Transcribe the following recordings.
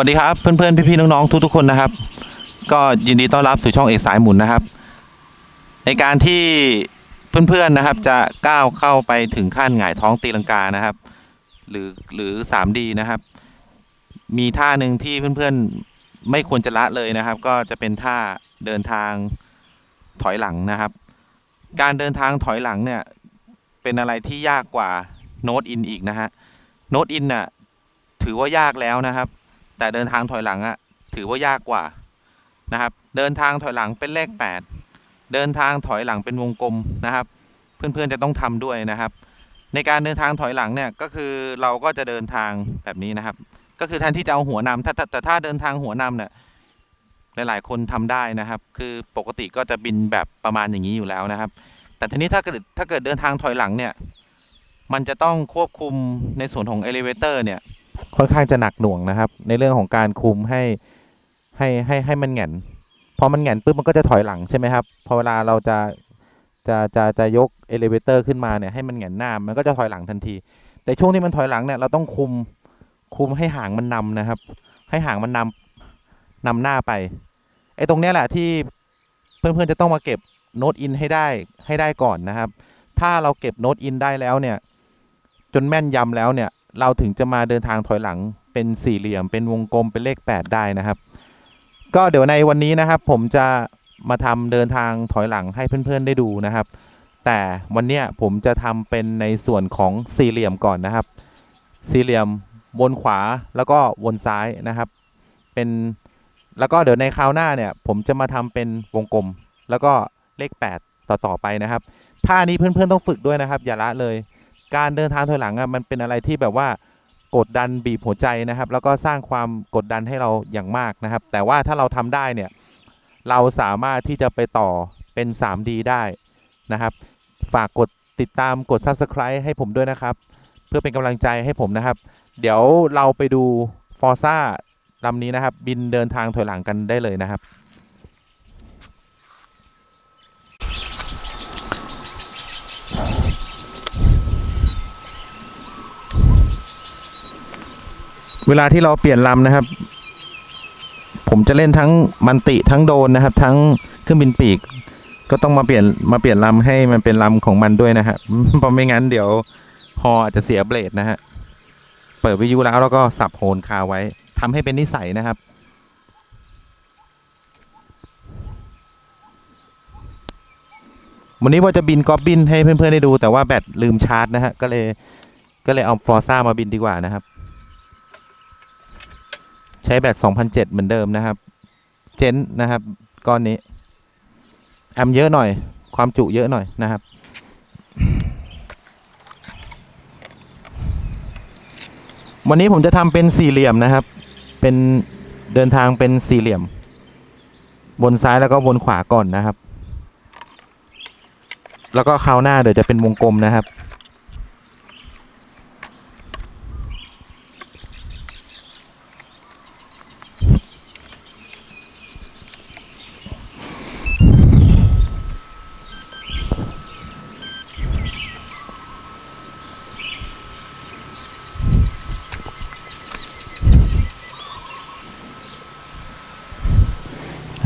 สวัสดีครับเพื่อนๆพี่ๆน้องๆทุกๆคนนะครับ ก็ยินดีต้อนรับสู่ช่องเอกสายหมุนนะครับ ในการที่เพื่อนๆนะครับ จะก้าวเข้าไปถึงขั้นหงายท้องตีลังกานะครับ หรือหรือ 3D นะครับ มีท่าหนึ่งที่เพื่อนๆไม่ควรจะละเลยนะครับ ก็จะเป็นท่าเดินทางถอยหลังนะครับ การเดินทางถอยหลังเนี่ยเป็นอะไรที่ยากกว่าโน้ตอินอีกนะฮะโน้ตอินน่ะถือว่ายากแล้วนะครับ แต่เดินทางถอยหลังอะถือว่ายากกว่านะครับ เดินทางถอยหลังเป็นเลข 8 เดินทางถอยหลังเป็นวงกลมนะครับ เพื่อนๆจะต้องทำด้วยนะครับ ในการเดินทางถอยหลังเนี่ยก็คือเราก็จะเดินทางแบบนี้นะครับ ก็คือแทนที่จะเอาหัวนำถ้าแต่ถ้าเดินทางหัวนำเนี่ยหลายๆ คนทำได้นะครับ คือปกติก็จะบินแบบประมาณอย่างนี้อยู่แล้วนะครับ แต่ทีนี้ถ้าเกิดถ้าเกิดเดินทางถอยหลังเนี่ย มันจะต้องควบคุมในส่วนของ elevator เนี่ย ค่อนข้างจะหนักหน่วงนะครับ ในเรื่องของการคุมให้ให้ให้ให้มันแหงนพอมันแหงนปุ๊บมันก็จะถอยหลังใช่ไหมครับพอเวลาเราจะจะจะจะยกเอลิเวเตอร์ขึ้นมาเนี่ยให้มันแหงนหน้ามันก็จะถอยหลังทันที แต่ช่วงที่มันถอยหลังเนี่ยเราต้องคุมคุมให้หางมันนำนะครับ ให้หางมันนำนำหน้าไปไอ้ตรงเนี้ยแหละที่เพื่อนๆจะต้องมาเก็บโน้ตอินให้ได้ให้ได้ก่อนนะครับ ถ้าเราเก็บโน้ตอินได้แล้วเนี่ย จนแม่นยำแล้วเนี่ย เราถึงจะมาเดินทางถอยหลังเป็นสี่เหลี่ยม เป็นวงกลมเป็นเลข 8 ได้นะครับ ก็เดี๋ยวในวันนี้นะครับ ผมจะมาทำเดินทางถอยหลังให้เพื่อนๆได้ดูนะครับ แต่วันเนี้ยผมจะทำเป็นในส่วนของสี่เหลี่ยมก่อนนะครับ สี่เหลี่ยมวนขวาแล้วก็วนซ้ายนะครับ เป็นแล้วก็เดี๋ยวในคราวหน้าเนี่ย ผมจะมาทำเป็นวงกลม แล้วก็เลข 8 ต่อ ๆ ไปนะครับท่านี้เพื่อน ๆ ต้องฝึกด้วยนะครับ อย่าละเลย การเดินทางถอยหลังอะมันเป็นอะไรที่แบบว่ากดดันบีบหัวใจนะครับ แล้วก็สร้างความกดดันให้เราอย่างมากนะครับ แต่ว่าถ้าเราทำได้เนี่ยเราสามารถที่จะไปต่อเป็น 3D ได้นะครับ ฝากกดติดตามกด Subscribe ให้ผมด้วยนะครับ เพื่อเป็นกำลังใจให้ผมนะครับ เดี๋ยวเราไปดู f o r z a ลำนี้นะครับ บินเดินทางถอยหลังกันได้เลยนะครับ เวลาที่เราเปลี่ยนลำนะครับ ผมจะเล่นทั้งมันติทั้งโดนนะครับ ทั้งเครื่องบินปีก ก็ต้องมาเปลี่ยนมาเปลี่ยนลำให้มันเป็นลำของมันด้วยนะครับเพราะไม่งั้นเดี๋ยวฮออาจจะเสียเบลดนะฮะเปิดวิทยุแล้วแล้วก็สับโหนคาไว้ทำให้เป็นนิสัยนะครับวันนี้ว่าจะบินกอบบินให้เพื่อนๆได้ดูแต่ว่าแบตลืมชาร์จนะฮะก็เลยก็เลยเอาฟอร์ซ่ามาบินดีกว่านะครับ ใช้แบต2007 เหมือนเดิมนะครับ เจนนะครับ ก้อนนี้ แอมเยอะหน่อย ความจุเยอะหน่อยนะครับ วันนี้ผมจะทำเป็นสี่เหลี่ยมนะครับ เป็นเดินทางเป็นสี่เหลี่ยม บนซ้ายแล้วก็บนขวาก่อนนะครับ แล้วก็คราวหน้าเดี๋ยวจะเป็นวงกลมนะครับ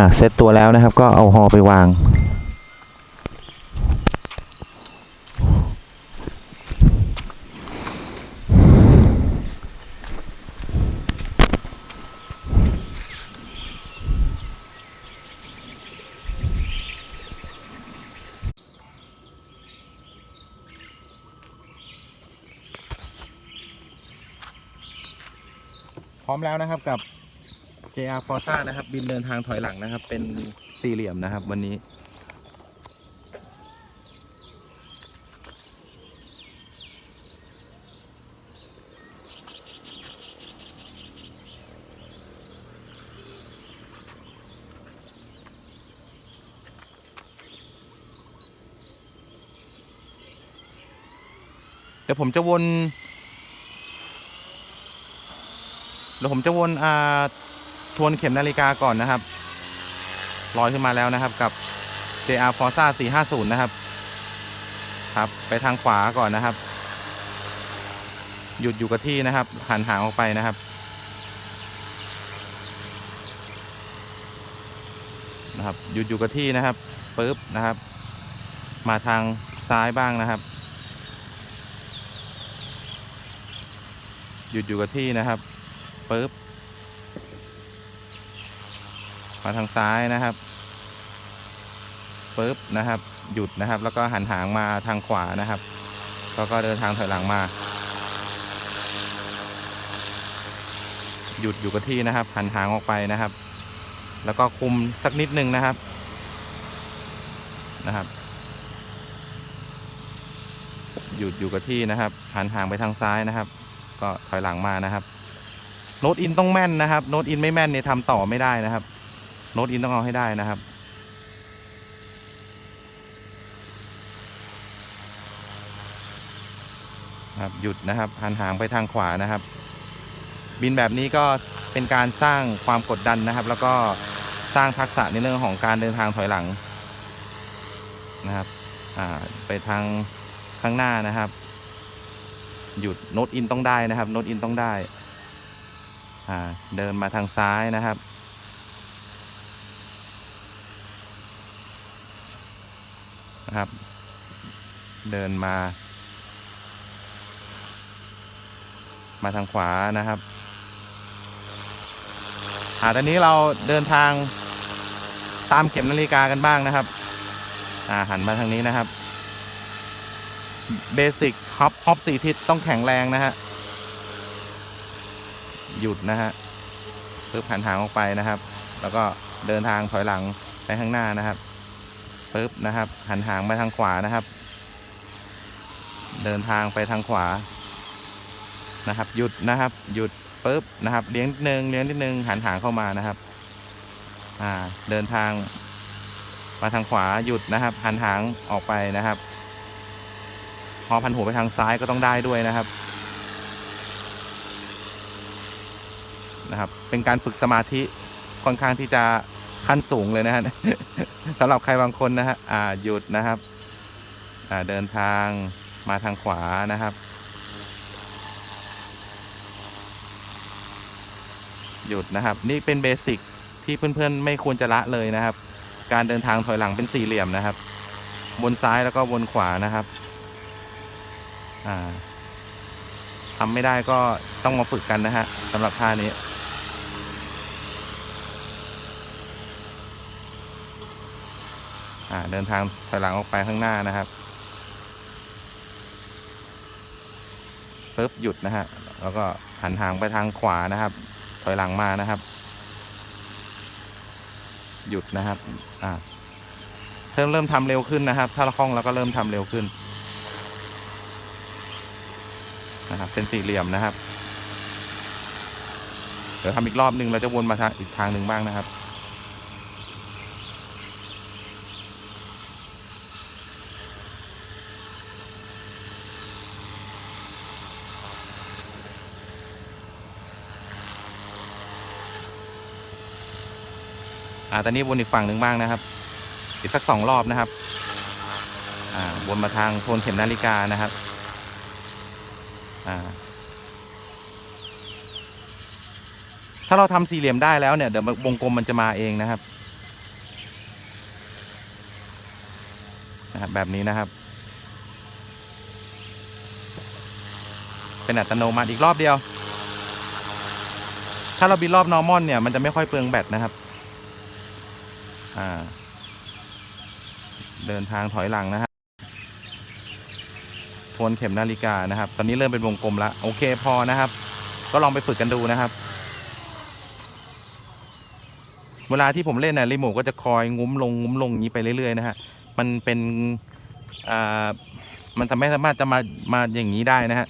อ่าเซตตัวแล้วนะครับ ก็เอาฮอไปวาง พร้อมแล้วนะครับกับ JR Forza นะครับ บินเดินทางถอยหลังนะครับ เป็นสี่เหลี่ยมนะครับ วันนี้ เดี๋ยวผมจะวนเดี๋ยวผมจะวนอ่า ทวนเข็มนาฬิกาก่อนนะครับลอยขึ้นมาแล้วนะครับกับ JR Forza 450 นะครับ ครับ ไปทางขวาก่อนนะครับ หยุดอยู่กับที่นะครับ หันหางออกไปนะครับ นะครับ หยุดอยู่กับที่นะครับปึ๊บนะครับ มาทางซ้ายบ้างนะครับ หยุดอยู่กับที่นะครับปึ๊บ มาทางซ้ายนะครับปึ๊บนะครับ หยุดนะครับ แล้วก็หันหางมาทางขวานะครับแล้วก็เดินทางถอยหลังมา หยุดอยู่กับที่นะครับ หันหางออกไปนะครับ แล้วก็คุมสักนิดนึงนะครับนะครับ หยุดอยู่กับที่นะครับ หันหางไปทางซ้ายนะครับ ก็ถอยหลังมานะครับ โน้ตอินต้องแม่นนะครับ โน้ตอินไม่แม่นเนี่ยทำต่อไม่ได้นะครับ โน้ตอินต้องเอาให้ได้นะครับ ครับหยุดนะครับหันหางไปทางขวานะครับ บินแบบนี้ก็เป็นการสร้างความกดดันนะครับ แล้วก็สร้างทักษะในเรื่องของการเดินทางถอยหลังนะครับไปทางข้างหน้านะครับ หยุดโน้ตอินต้องได้นะครับโน้ตอินต้องได้เดินมาทางซ้ายนะครับ นะครับ เดินมา มาทางขวานะครับอ่าตอนนี้เราเดินทางตามเข็มนาฬิกากันบ้างนะครับ อ่าหันมาทางนี้นะครับ เบสิกฮอปฮอปสี่ทิศต้องแข็งแรงนะฮะ หยุดนะฮะปึ๊บหันหางออกไปนะครับ แล้วก็เดินทางถอยหลังไปข้างหน้านะครับ ปึ๊บนะครับ หันหางไปทางขวานะครับ เดินทางไปทางขวานะครับ หยุดนะครับ หยุดปุ๊บนะครับ เลี้ยงนิดนึงเลี้ยงนิดนึงหันหางเข้ามานะครับ อ่า เดินทางมาทางขวาหยุดนะครับ หันหางออกไปนะครับพอพันหัวไปทางซ้ายก็ต้องได้ด้วยนะครับนะครับ เป็นการฝึกสมาธิค่อนข้างที่จะ ขั้นสูงเลยนะฮะสำหรับใครบางคนนะฮะอ่าหยุดนะครับ อ่าเดินทางมาทางขวานะครับ หยุดนะครับ นี่เป็นเบสิกที่เพื่อนๆ ไม่ควรจะละเลยนะครับ การเดินทางถอยหลังเป็นสี่เหลี่ยมนะครับ บนซ้ายแล้วก็บนขวานะครับ อ่าทำไม่ได้ก็ต้องมาฝึกกันนะฮะสำหรับท่านี้ อ่า เดินทางถอยหลังออกไปข้างหน้านะครับปึ๊บหยุดนะฮะแล้วก็หันหางไปทางขวานะครับ ถอยหลังมานะครับ หยุดนะครับอ่าเริ่มเริ่มทำเร็วขึ้นนะครับ ถ้าเราคล่องแล้วก็เริ่มทำเร็วขึ้นนะครับเป็นสี่เหลี่ยมนะครับ เดี๋ยวทำอีกรอบหนึ่งเราจะวนมาทางอีกทางหนึ่งบ้างนะครับ ตอนนี้วนอีกฝั่งหนึ่งบ้างนะครับ อีกสักสองรอบนะครับ อ่าวนมาทางโทนเข็มนาฬิกานะครับ อ่า ถ้าเราทำสี่เหลี่ยมได้แล้วเนี่ยเดี๋ยววงกลมมันจะมาเองนะครับนะครับแบบนี้นะครับ เป็นอัตโนมัติอีกรอบเดียว ถ้าเราบินรอบนอร์มอนเนี่ยมันจะไม่ค่อยเปลืองแบตนะครับ อ่า เดินทางถอยหลังนะฮะทวนเข็มนาฬิกานะครับ ตอนนี้เริ่มเป็นวงกลมแล้วโอเคพอนะครับ ก็ลองไปฝึกกันดูนะครับ เวลาที่ผมเล่นนะรีโมทก็จะคอยงุ้มลงงุ้มลงอย่างนี้ไปเรื่อยๆนะฮะมันเป็นอ่ามันทำให้สามารถจะมามาอย่างนี้ได้นะฮะ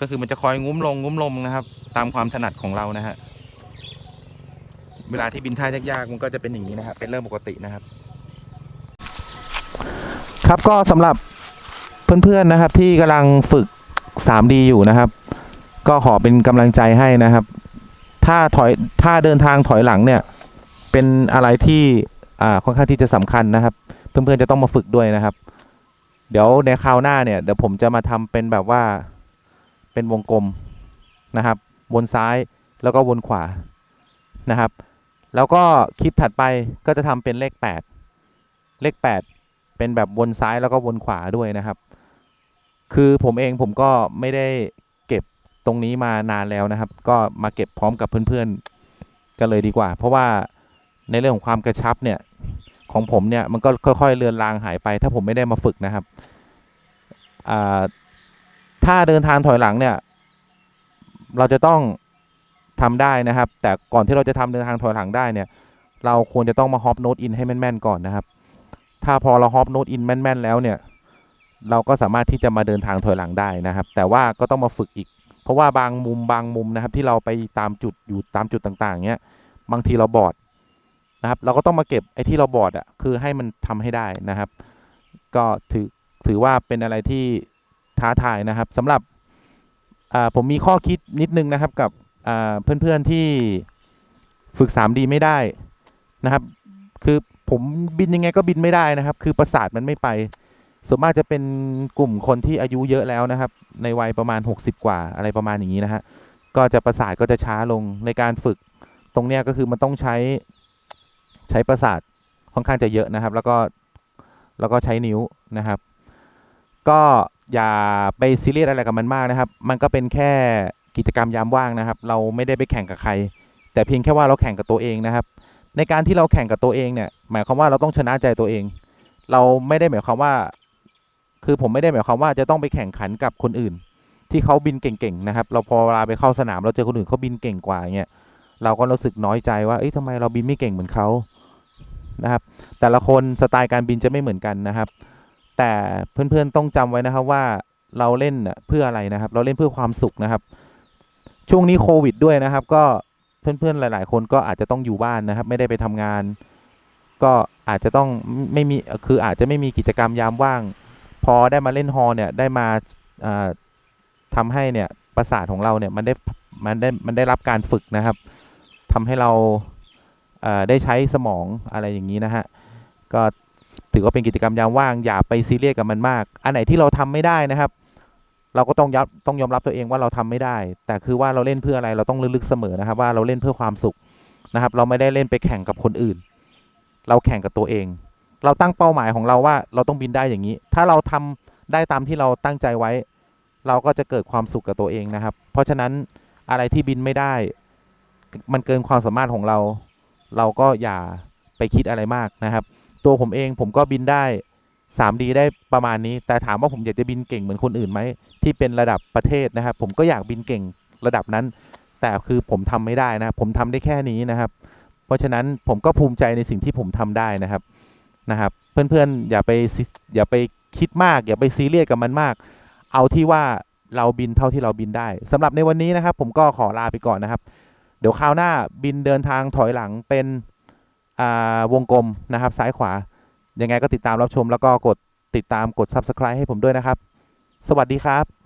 ก็คือมันจะคอยงุ้มลงงุ้มลงนะครับ ตามความถนัดของเรานะฮะ เวลาที่บินท่ายากๆมันก็จะเป็นอย่างนี้นะครับ เป็นเรื่องปกตินะครับ ครับก็สำหรับเพื่อนๆนะครับ ที่กำลังฝึก 3D อยู่นะครับ ก็ขอเป็นกำลังใจให้นะครับ ถ้าถอยถ้าเดินทางถอยหลังเนี่ย เป็นอะไรที่อ่าค่อนข้างที่จะสำคัญนะครับ เพื่อนๆจะต้องมาฝึกด้วยนะครับ เดี๋ยวในคราวหน้าเนี่ยเดี๋ยวผมจะมาทำเป็นแบบว่าเป็นวงกลมนะครับ วนซ้ายแล้วก็วนขวานะครับ แล้วก็คลิปถัดไปก็จะทำเป็นเลข 8 เลข 8 เป็นแบบวนซ้ายแล้วก็วนขวาด้วยนะครับ คือผมเองผมก็ไม่ได้เก็บตรงนี้มานานแล้วนะครับ ก็มาเก็บพร้อมกับเพื่อนๆกันเลยดีกว่า เพราะว่าในเรื่องของความกระชับเนี่ยของผมเนี่ยมันก็ค่อยๆเลือนลางหายไป ถ้าผมไม่ได้มาฝึกนะครับ ถ้าเดินทางถอยหลังเนี่ย เราจะต้อง ทำได้นะครับ แต่ก่อนที่เราจะทำเดินทางถอยหลังได้เนี่ย เราควรจะต้องมาฮอปโน้ตอินให้แม่นๆก่อนนะครับ ถ้าพอเราฮอปโน้ตอินแม่นๆแล้วเนี่ย เราก็สามารถที่จะมาเดินทางถอยหลังได้นะครับ แต่ว่าก็ต้องมาฝึกอีก เพราะว่าบางมุมบางมุมนะครับ ที่เราไปตามจุดอยู่ตามจุดต่างๆ เนี้ย บางทีเราบอดนะครับ เราก็ต้องมาเก็บไอ้ที่เราบอดอะ คือให้มันทำให้ได้นะครับ ก็ถือถือว่าเป็นอะไรที่ท้าทายนะครับสำหรับผมมีข้อคิดนิดนึงนะครับกับ เพื่อนๆที่ฝึก 3D ไม่ได้นะครับ คือผมบินยังไงก็บินไม่ได้นะครับ คือประสาทมันไม่ไป ส่วนมากจะเป็นกลุ่มคนที่อายุเยอะแล้วนะครับ ในวัยประมาณ 60 กว่าอะไรประมาณอย่างนี้นะฮะ ก็จะประสาทก็จะช้าลงในการฝึกตรงเนี้ยก็คือมันต้องใช้ใช้ประสาทค่อนข้างจะเยอะนะครับ แล้วก็แล้วก็ใช้นิ้วนะครับ ก็อย่าไปซีเรียสอะไรกับมันมากนะครับ มันก็เป็นแค่ กิจกรรมยามว่างนะครับ เราไม่ได้ไปแข่งกับใคร แต่เพียงแค่ว่าเราแข่งกับตัวเองนะครับ ในการที่เราแข่งกับตัวเองเนี่ย หมายความว่าเราต้องชนะใจตัวเอง เราไม่ได้หมายความว่า คือผมไม่ได้หมายความว่าจะต้องไปแข่งขันกับคนอื่น ที่เขาบินเก่งๆนะครับ เราพอเวลาไปเข้าสนามเราเจอคนอื่นเขาบินเก่งกว่าเงี้ยเราก็รู้สึกน้อยใจว่าเอ้ยทำไมเราบินไม่เก่งเหมือนเขานะครับ แต่ละคนสไตล์การบินจะไม่เหมือนกันนะครับ แต่เพื่อนๆต้องจำไว้นะครับว่าเราเล่นเพื่ออะไรนะครับ เราเล่นเพื่อความสุขนะครับ ช่วงนี้โควิดด้วยนะครับ ก็เพื่อนๆหลาย ๆ คนก็อาจจะต้องอยู่บ้านนะครับ ไม่ได้ไปทำงาน ก็อาจจะต้องไม่มีคืออาจจะไม่มีกิจกรรมยามว่าง พอได้มาเล่นฮอลเนี่ยได้มาอ่าทำให้เนี่ยประสาทของเราเนี่ยมันได้มันได้มันได้รับการฝึกนะครับทำให้เราเได้ใช้สมองอะไรอย่างนี้นะฮะก็ถือว่าเป็นกิจกรรมยามว่างอย่าไปซีเรียสกับมันมาก อันไหนที่เราทำไม่ได้นะครับ เราก็ต้องยอมต้องยอมรับตัวเองว่าเราทำไม่ได้ แต่คือว่าเราเล่นเพื่ออะไรเราต้องลึกๆเสมอนะครับ ว่าเราเล่นเพื่อความสุขนะครับ เราไม่ได้เล่นไปแข่งกับคนอื่น เราแข่งกับตัวเอง เราตั้งเป้าหมายของเราว่าเราต้องบินได้อย่างนี้ ถ้าเราทำได้ตามที่เราตั้งใจไว้ เราก็จะเกิดความสุขกับตัวเองนะครับ เพราะฉะนั้นอะไรที่บินไม่ได้ มันเกินความสามารถของเรา เราก็อย่าไปคิดอะไรมากนะครับ ตัวผมเองผมก็บินได้ 3D ได้ประมาณนี้ แต่ถามว่าผมอยากจะบินเก่งเหมือนคนอื่นไหมที่เป็นระดับประเทศนะครับ ผมก็อยากบินเก่งระดับนั้น แต่คือผมทำไม่ได้นะครับผมทำได้แค่นี้นะครับ เพราะฉะนั้นผมก็ภูมิใจในสิ่งที่ผมทำได้นะครับนะครับ เพื่อนๆอย่าไปอย่าไปคิดมาก อย่าไปซีเรียสกับมันมาก เอาที่ว่าเราบินเท่าที่เราบินได้สำหรับในวันนี้นะครับ ผมก็ขอลาไปก่อนนะครับ เดี๋ยวคราวหน้าบินเดินทางถอยหลังเป็นอ่าวงกลมนะครับ ซ้ายขวา ยังไงก็ติดตามรับชมแล้วก็กดติดตามกด subscribe ให้ผมด้วยนะครับ สวัสดีครับ